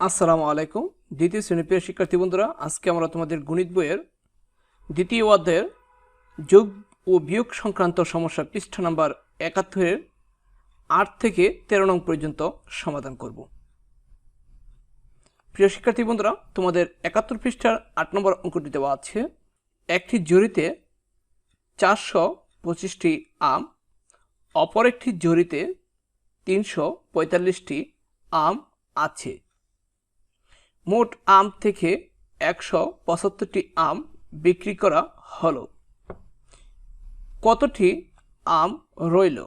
আসসালামু আলাইকুম। দ্বিতীয় শ্রেণির প্রিয় শিক্ষার্থী বন্ধুরা, আজকে আমরা তোমাদের গণিত বইয়ের দ্বিতীয় অধ্যায়ের যোগ ও বিয়োগ সংক্রান্ত সমস্যা পৃষ্ঠা নাম্বার একাত্তরের আট থেকে তেরো নং পর্যন্ত সমাধান করব। প্রিয় শিক্ষার্থী বন্ধুরা, তোমাদের একাত্তর পৃষ্ঠার আট নম্বর অঙ্কটি দেওয়া আছে। একটি জরিতে চারশো পঁচিশটি আম, অপর একটি জরিতে তিনশো পঁয়তাল্লিশটি আম আছে। মোট আম থেকে একশো পঁচাত্তরটি আম বিক্রি করা হলো। কতটি আম রইল?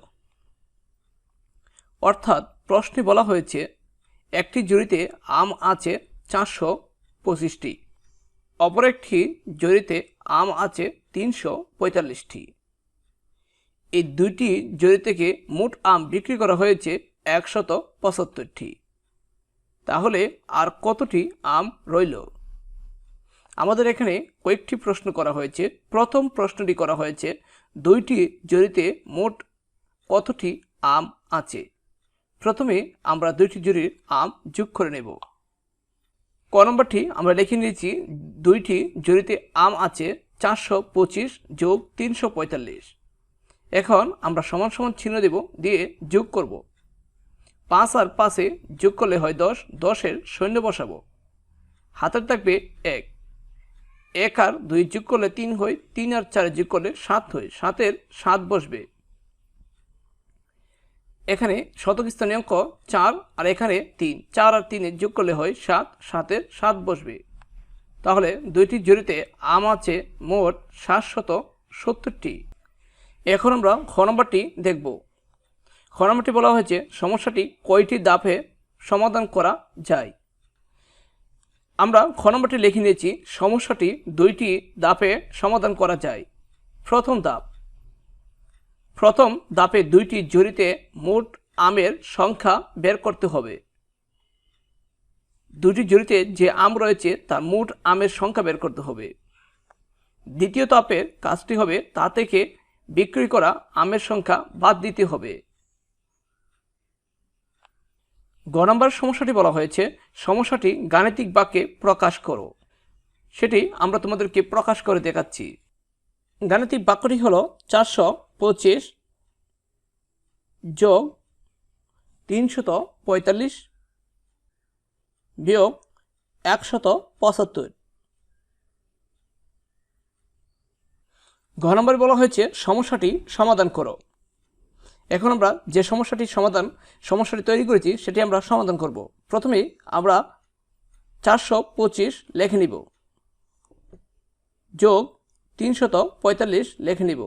অর্থাৎ প্রশ্নে বলা হয়েছে, একটি জড়িতে আম আছে চারশো পঁচিশটি, অপর একটি জড়িতে আম আছে তিনশো পঁয়তাল্লিশটি। এই দুইটি জড়ি থেকে মোট আম বিক্রি করা হয়েছে একশত পঁচাত্তরটি। তাহলে আর কতটি আম রইল? আমাদের এখানে কয়েকটি প্রশ্ন করা হয়েছে। প্রথম প্রশ্নটি করা হয়েছে, দুইটি জড়িতে মোট কতটি আম আছে? প্রথমে আমরা দুইটি জুড়ির আম যোগ করে নেব। ক নম্বরটি, আমরা লিখে নিয়েছি, দুইটি জড়িতে আম আছে চারশো পঁচিশ যোগ তিনশো পঁয়তাল্লিশ। এখন আমরা সমান সমান চিহ্ন দেব, দিয়ে যোগ করব। পাঁচ আর পাঁচে যোগ করলে হয় দশ, দশের সৈন্য বসাবো। হাতের থাকবে এক। এক আর দুই যোগ করলে তিন হয়, তিন আর চারে যোগ করলে সাত হয়, সাতের সাত বসবে। এখানে শতক স্থানীয় অঙ্ক চার আর এখানে তিন। চার আর তিনে যোগ করলে হয় সাত, সাতের সাত বসবে। তাহলে দুইটি জড়িতে আম আছে মোট সাতশত সত্তরটি। এখন আমরা খ নম্বরটি দেখব। খ নম্বরটি বলা হয়েছে, সমস্যাটি কয়টি দাপে সমাধান করা যায়? আমরা খ নম্বরটি লিখে নিয়েছি, সমস্যাটি দুইটি দাপে সমাধান করা যায়। প্রথম দাপ প্রথম দাপে দুইটি জড়িতে মোট আমের সংখ্যা বের করতে হবে। দুটি জড়িতে যে আম রয়েছে, তার মোট আমের সংখ্যা বের করতে হবে। দ্বিতীয় তাপের কাজটি হবে, তা থেকে বিক্রি করা আমের সংখ্যা বাদ দিতে হবে। গ নম্বর সমস্যাটি বলা হয়েছে, সমস্যাটি গাণিতিক বাক্যে প্রকাশ করো। সেটি আমরা তোমাদেরকে প্রকাশ করে দেখাচ্ছি। গাণিতিক বাক্যটি হলো চারশো পঁচিশ যোগ তিনশত পঁয়তাল্লিশ বিয়োগ একশত পঁচাত্তর। ঘ নম্বরে বলা হয়েছে, সমস্যাটি সমাধান করো। এখন আমরা যে সমস্যাটি সমাধান, সমস্যাটি তৈরি করেছি, সেটি আমরা সমাধান করব। প্রথমে আমরা চারশো পঁচিশ লেখে নিব। যোগ তিনশত পঁয়তাল্লিশ লেখে নিব।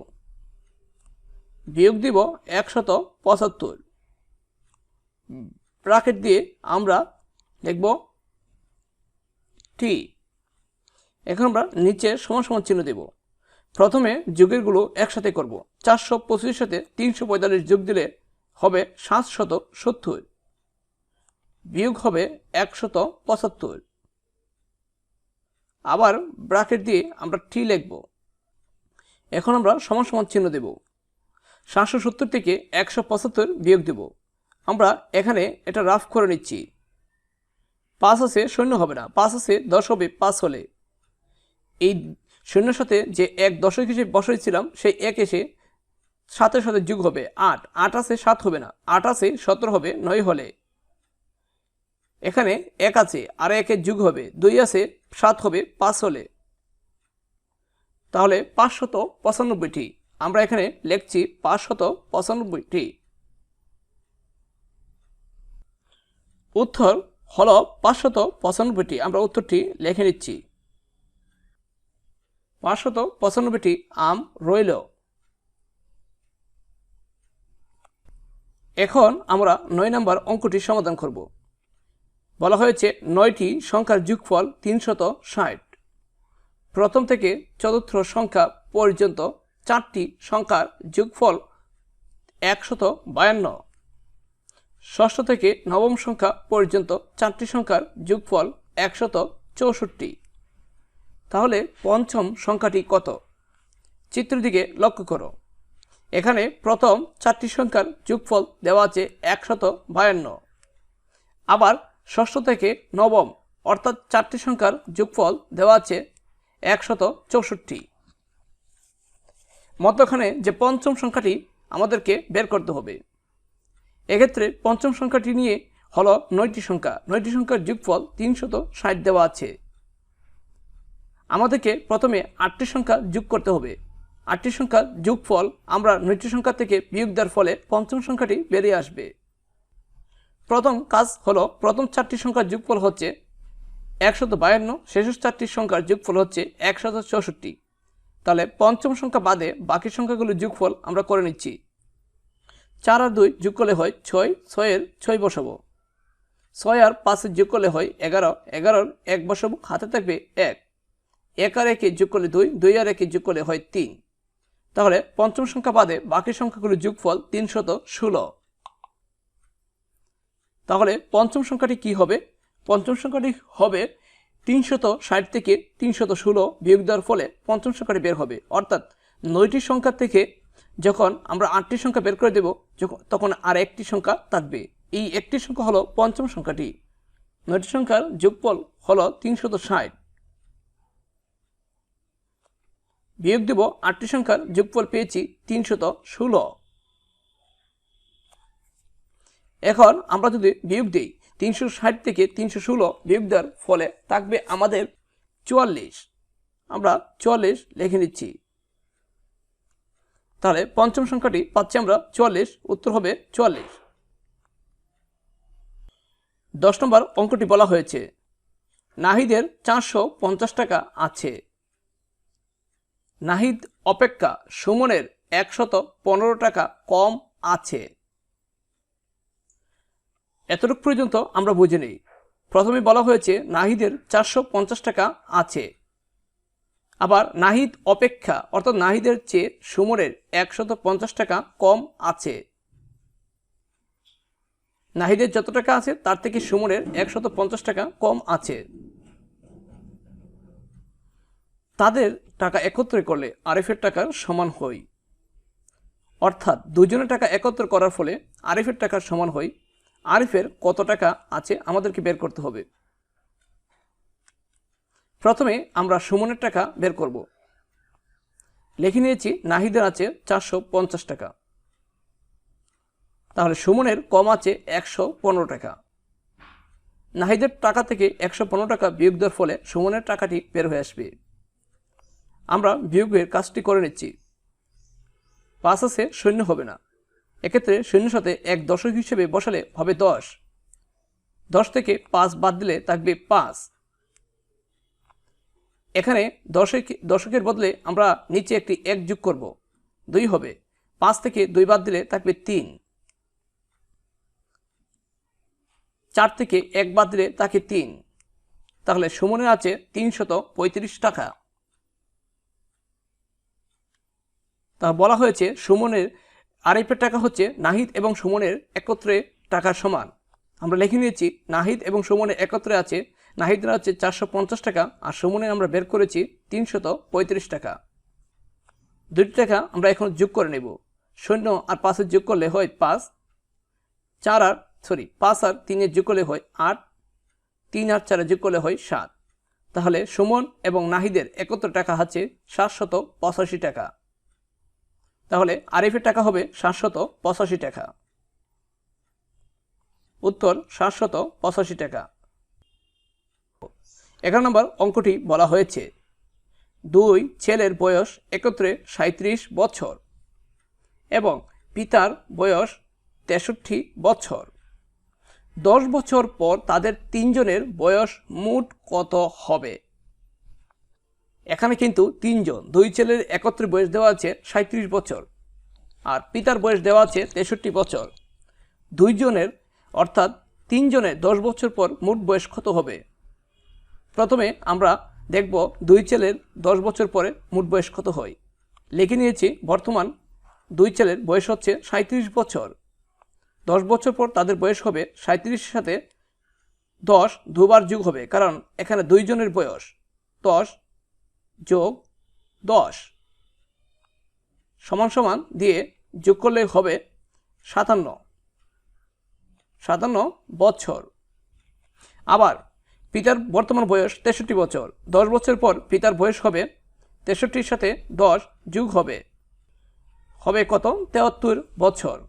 বিয়োগ দিব একশত পঁচাত্তর। ব্রাকেট দিয়ে আমরা লিখব টি। এখন আমরা নিচে সমান সমান চিহ্ন দেব। প্রথমে যুগেরগুলো একসাথে করব। চারশো পঁচিশ সাথে তিনশো পঁয়তাল্লিশ যোগ দিলে হবে সাতশত সত্তর। বিয়োগ হবে একশত পঁচাত্তর। আবার ব্রাকেট দিয়ে আমরা টি লিখব। এখন আমরা সমান সমান চিহ্ন দেব। সাতশো সত্তর থেকে একশো পঁচাত্তর বিয়োগ দেব। আমরা এখানে এটা রাফ করে নিচ্ছি। পাঁচ আছে, শূন্য হবে না। পাঁচ আছে, দশ হবে, পাঁচ হলে। এই শূন্যর সাথে যে এক দশক হিসেবে বসাইছিলাম সেই এক এসে সাতের সাথে যুগ হবে আট। আট আছে সাত হবে না। আট আছে সতেরো হবে নয় হলে। এখানে এক আছে, আর একের যুগ হবে। দুই আছে সাত হবে পাঁচ হলে। তাহলে পাঁচশত পঁচানব্বইটি। আমরা এখানে লিখছি পাঁচশত পঁচানব্বইটি। উত্তর হলো পাঁচশত পঁচানব্বইটি। আমরা উত্তরটি লিখে নিচ্ছি। পাঁচশত পঁচানব্বইটি আম রইল। এখন আমরা নয় নম্বর অঙ্কটি সমাধান করব। বলা হয়েছে নয়টি সংখ্যার যুগফল তিনশত ষাট। প্রথম থেকে চতুর্থ সংখ্যা পর্যন্ত চারটি সংখ্যার যুগফল একশত বায়ান্ন। ষষ্ঠ থেকে নবম সংখ্যা পর্যন্ত চারটি সংখ্যার যুগফল একশত চৌষট্টি। তাহলে পঞ্চম সংখ্যাটি কত? চিত্রের দিকে লক্ষ্য করো। এখানে প্রথম চারটি সংখ্যার যোগফল দেওয়া আছে একশত বায়ান্ন। আবার ষষ্ঠ থেকে নবম, অর্থাৎ চারটি সংখ্যার যোগফল দেওয়া আছে একশত চৌষট্টি। মধ্যখানে যে পঞ্চম সংখ্যাটি আমাদেরকে বের করতে হবে। এক্ষেত্রে পঞ্চম সংখ্যাটি নিয়ে হলো নয়টি সংখ্যা। নয়টি সংখ্যার যোগফল তিনশত ষাট দেওয়া আছে। আমাদেরকে প্রথমে আটটি সংখ্যা যোগ করতে হবে। আটটি সংখ্যার যোগফল আমরা নয়টি সংখ্যা থেকে বিয়োগ দেওয়ার ফলে পঞ্চম সংখ্যাটি বেরিয়ে আসবে। প্রথম কাজ হলো, প্রথম চারটি সংখ্যার যোগফল হচ্ছে একশত বায়ান্ন শেষ চারটি সংখ্যার যোগফল হচ্ছে একশত চৌষট্টি। তাহলে পঞ্চম সংখ্যা বাদে বাকি সংখ্যাগুলোর যোগফল আমরা করে নিচ্ছি। চার আর দুই যোগ করলে হয় ছয়, ছয়ের ছয় বসাবো। ছয় আর পাঁচের যোগ করলে হয় এগারো, এগারোর এক বসাবো, হাতে থাকবে এক। এক আর একে যোগ করলে দুই দুই আর একে যোগ করলে হয় তিন। তাহলে পঞ্চম সংখ্যা বাদে বাকি সংখ্যাগুলোর যোগফল তিনশত ষোলো। তাহলে পঞ্চম সংখ্যাটি কি হবে? পঞ্চম সংখ্যাটি হবে তিনশত ষাট থেকে তিনশত ষোলো বিয়োগ দেওয়ার ফলে পঞ্চম সংখ্যাটি বের হবে। অর্থাৎ নয়টি সংখ্যা থেকে যখন আমরা আটটি সংখ্যা বের করে দেব তখন আর একটি সংখ্যা থাকবে। এই একটি সংখ্যা হলো পঞ্চম সংখ্যাটি। নয়টি সংখ্যার যোগফল হলো তিনশত ষাট। বিয়োগ দেব আটটি সংখ্যার যোগফল পেয়েছি তিনশত ষোলো। এখন আমরা যদি বিয়োগ দিই, তিনশো ষাট থেকে তিনশো ষোলো বিয়োগ দেওয়ার ফলে থাকবে আমাদের চুয়াল্লিশ। আমরা চুয়াল্লিশ লিখে নিচ্ছি। তাহলে পঞ্চম সংখ্যাটি পাচ্ছি আমরা চুয়াল্লিশ, উত্তর হবে চুয়াল্লিশ। দশ নম্বর অঙ্কটি বলা হয়েছে, নাহিদের চারশো পঞ্চাশ টাকা আছে। নাহিদ অপেক্ষা সুমনের একশত পনেরো টাকা কম আছে। এতটুকু পর্যন্ত আমরা বুঝে নিই। প্রথমে বলা হয়েছে নাহিদের চারশো পঞ্চাশ টাকা আছে। আবার নাহিদ অপেক্ষা, অর্থাৎ নাহিদের চেয়ে সুমনের একশত পঞ্চাশ টাকা কম আছে। নাহিদের যত টাকা আছে, তার থেকে সুমনের একশত পঞ্চাশ টাকা কম আছে। তাদের টাকা একত্রে করলে আরিফের টাকার সমান হয়। অর্থাৎ দুজনের টাকা একত্র করার ফলে আরিফের টাকার সমান হয়। আরিফের কত টাকা আছে আমাদেরকে বের করতে হবে। প্রথমে আমরা সুমনের টাকা বের করব। লিখে নিয়েছি নাহিদের আছে চারশো পঞ্চাশ টাকা। তাহলে সুমনের কম আছে একশো পনেরো টাকা। নাহিদের টাকা থেকে একশো পনেরো টাকা বিয়োগ দেওয়ার ফলে সুমনের টাকাটি বের হয়ে আসবে। আমরা বিয়োগের কাজটি করে নিচ্ছি। পাঁচ আছে শূন্য হবে না। এক্ষেত্রে শূন্যর সাথে এক দশক হিসেবে বসালে হবে দশ। দশ থেকে পাঁচ বাদ দিলে থাকবে পাঁচ। এখানে দশক দশকের বদলে আমরা নিচে একটি এক যোগ করব। দুই হবে। পাঁচ থেকে দুই বাদ দিলে থাকবে তিন। চার থেকে এক বাদ দিলে তাকে তিন। তাহলে সুমনের আছে তিনশত পঁয়ত্রিশ টাকা তা বলা হয়েছে সুমনের আরিফের টাকা হচ্ছে নাহিদ এবং সুমনের একত্রে টাকার সমান। আমরা লিখে নিয়েছি, নাহিদ এবং সুমনের একত্রে আছে, নাহিদের আছে চারশো পঞ্চাশ টাকা আর সুমনে আমরা বের করেছি তিনশত পঁয়ত্রিশ টাকা। দুটি টাকা আমরা এখন যোগ করে নেব। শূন্য আর পাঁচের যোগ করলে হয় পাঁচ, চার আর সরি পাঁচ আর তিনের যোগ করলে হয় আট, তিন আর চারে যোগ করলে হয় সাত। তাহলে সুমন এবং নাহিদের একত্র টাকা আছে সাতশত পঁচাশি টাকা। তাহলে আরিফের টাকা হবে সাতশত পঁচাশি টাকা। উত্তর, সাতশত পঁচাশি টাকা। এগারো নম্বর অঙ্কটি বলা হয়েছে, দুই ছেলের বয়স একত্রে সাঁত্রিশ বছর এবং পিতার বয়স তেষট্টি বছর। দশ বছর পর তাদের তিনজনের বয়স মোট কত হবে? এখানে কিন্তু তিনজন, দুই ছেলের একত্রে বয়স দেওয়া আছে সাঁত্রিশ বছর আর পিতার বয়স দেওয়া আছে তেষট্টি বছর। দুইজনের, অর্থাৎ তিনজনের দশ বছর পর মোট বয়স কত হবে? প্রথমে আমরা দেখব দুই ছেলের দশ বছর পরে মোট বয়স কত হয়। লিখে নিয়েছি বর্তমান দুই ছেলের বয়স হচ্ছে সাঁত্রিশ বছর। দশ বছর পর তাদের বয়স হবে সাঁত্রিশের সাথে দশ দুবার যুগ হবে, কারণ এখানে দুইজনের বয়স। দশ যোগ দশ। সমান সমান দিয়ে যোগ করলে হবে সাতান্ন। সাতান্ন বছর। আবার পিতার বর্তমান বয়স তেষট্টি বছর। দশ বছর পর পিতার বয়স হবে তেষট্টির সাথে দশ যুগ হবে। হবে কত? তেয়াত্তর বছর।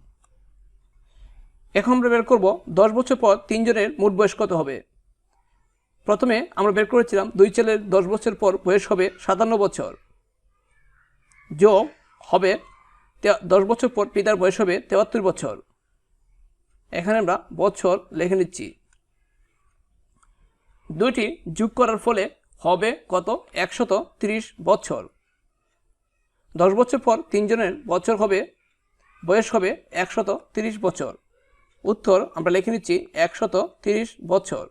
এখন আমরা বের করব দশ বছর পর তিনজনের মোট বয়স কত হবে? প্রথমে আমরা বের করেছিলাম দুই ছেলের দশ বছর পর বয়স হবে সাতান্ন বছর। যোগ হবে দশ বছর পর পিতার বয়স হবে তেয়াত্তর বছর। এখানে আমরা বছর লিখে নিচ্ছি। দুইটি যোগ করার ফলে হবে কত? একশত তিরিশ বছর। দশ বছর পর তিনজনের বছর হবে, বয়স হবে একশত তিরিশ বছর। উত্তর আমরা লিখে নিচ্ছি একশত তিরিশ বছর।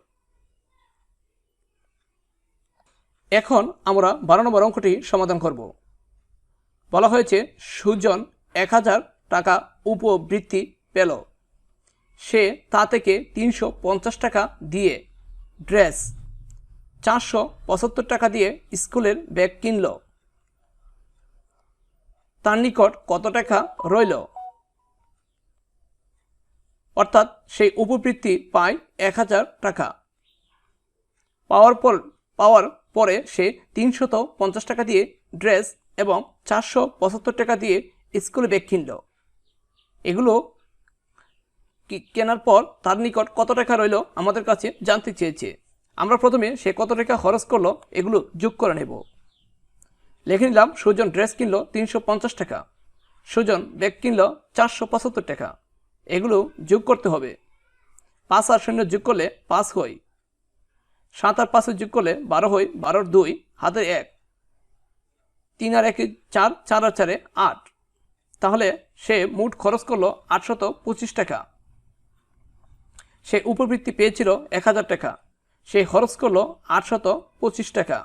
এখন আমরা বারো নম্বর অঙ্কটি সমাধান করব। বলা হয়েছে সুজন এক হাজার টাকা উপবৃত্তি পেল। সে তা থেকে তিনশো পঞ্চাশ টাকা দিয়ে ড্রেস, চারশো পঁচাত্তর টাকা দিয়ে স্কুলের ব্যাগ কিনল। তার নিকট কত টাকা রইল? অর্থাৎ সেই উপবৃত্তি পায় এক হাজার টাকা। পাওয়ার পর, পাওয়ার পরে সে তিনশত পঞ্চাশ টাকা দিয়ে ড্রেস এবং চারশো পঁচাত্তর টাকা দিয়ে স্কুলে ব্যাগ কিনল। এগুলো কেনার পর তার নিকট কত টাকা রইল আমাদের কাছে জানতে চেয়েছে। আমরা প্রথমে সে কত টাকা খরচ করল এগুলো যোগ করে নেব। লিখে নিলাম, সুজন ড্রেস কিনলো তিনশো পঞ্চাশ টাকা। সুজন ব্যাগ কিনলো চারশো পঁচাত্তর টাকা। এগুলো যোগ করতে হবে। পাঁচ আর শূন্য যোগ করলে পাঁচ হয়। সাত আর পাঁচে যোগ করলে বারো হয়, বারোর দুই, হাতের এক। তিন আর একে চার চার আর চারে আট। তাহলে সে মোট খরচ করল আটশত পঁচিশ টাকা। সে উপবৃত্তি পেয়েছিল এক হাজার টাকা। সে খরচ করল আটশত পঁচিশ টাকা।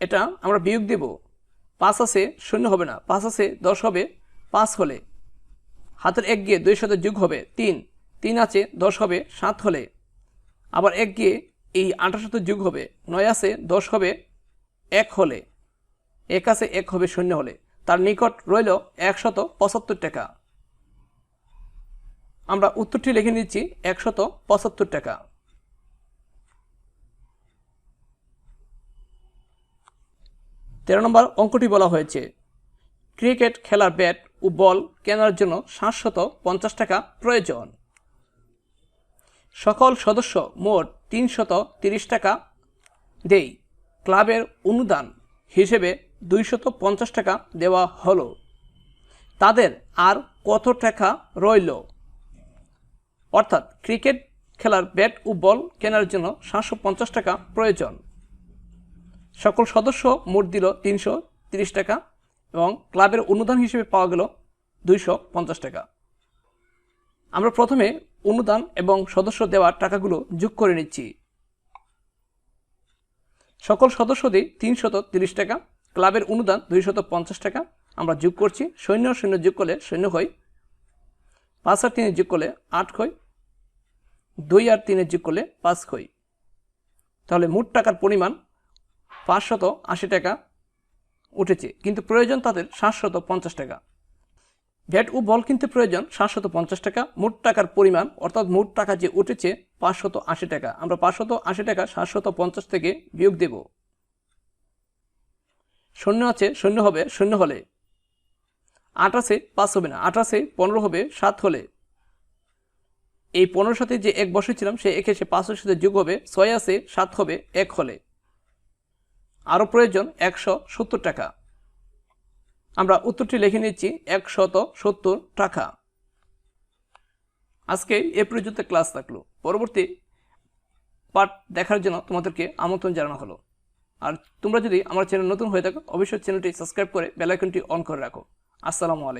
এটা আমরা বিয়োগ দেব। পাঁচ আছে শূন্য হবে না, পাঁচ আছে দশ হবে, পাঁচ হলে। হাতের এক গিয়ে দুই সাথে যোগ হবে তিন তিন আছে দশ হবে, সাত হলে। আবার এক গিয়ে এই আঠাশ সাথে যোগ হবে নয় আছে, দশ হবে, এক হলে। এক আছে, এক হবে, শূন্য হলে। তার নিকট রইল একশত পঁচাত্তর টাকা। আমরা উত্তরটি লিখে নিচ্ছি, একশত পঁচাত্তর টাকা। তেরো নম্বর অঙ্কটি বলা হয়েছে, ক্রিকেট, খেলার ব্যাট ও বল কেনার জন্য সাতশত পঞ্চাশ টাকা প্রয়োজন। সকল সদস্য মোট তিনশত তিরিশ টাকা দেই। ক্লাবের অনুদান হিসেবে দুইশত পঞ্চাশ টাকা দেওয়া হলো। তাদের আর কত টাকা রইল? অর্থাৎ ক্রিকেট খেলার ব্যাট ও বল কেনার জন্য সাতশো পঞ্চাশ টাকা প্রয়োজন। সকল সদস্য মোট দিল তিনশো তিরিশ টাকা এবং ক্লাবের অনুদান হিসেবে পাওয়া গেল দুইশো পঞ্চাশ টাকা। আমরা প্রথমে অনুদান এবং সদস্য দেওয়ার টাকাগুলো যোগ করে নিচ্ছি। সকল সদস্যদের তিনশত তিরিশ টাকা, ক্লাবের অনুদান দুইশত পঞ্চাশ টাকা আমরা যোগ করছি। সৈন্য শূন্য যোগ করলে সৈন্য হয় পাঁচ আর তিনে যোগ করলে আট হয় দুই আর তিনে যোগ করলে পাঁচ হয় তাহলে মোট টাকার পরিমাণ পাঁচশত আশি টাকা উঠেছে, কিন্তু প্রয়োজন তাদের সাতশত পঞ্চাশ টাকা। ব্যাট ও বল কিনতে প্রয়োজন সাতশত পঞ্চাশ টাকা, মোট টাকার পরিমাণ, অর্থাৎ মোট টাকা যে উঠেছে পাঁচশত আশি টাকা। আমরা পাঁচশত আশি টাকা সাতশত পঞ্চাশ থেকে বিয়োগ দেব। শূন্য আছে, শূন্য হবে, শূন্য হলে। আছে, পাঁচ হবে না। আছে, পনেরো হবে, সাত হলে। এই পনেরোর সাথে যে এক বসেছিলাম সে একে সে পাঁচের সাথে যোগ হবে, ছয় আছে, সাত হবে, এক হলে। আরও প্রয়োজন একশো সত্তর টাকা। আমরা উত্তরটি লিখে নিচ্ছি একশত সত্তর টাকা। আজকে এ পর্যন্ত ক্লাস থাকল। পরবর্তী পার্ট দেখার জন্য তোমাদেরকে আমন্ত্রণ জানানো হলো। আর তোমরা যদি আমার চ্যানেল নতুন হয়ে থাকো, অবশ্যই চ্যানেলটি সাবস্ক্রাইব করে বেলাইকনটি অন করে রাখো। আসসালামু আলাইকুম।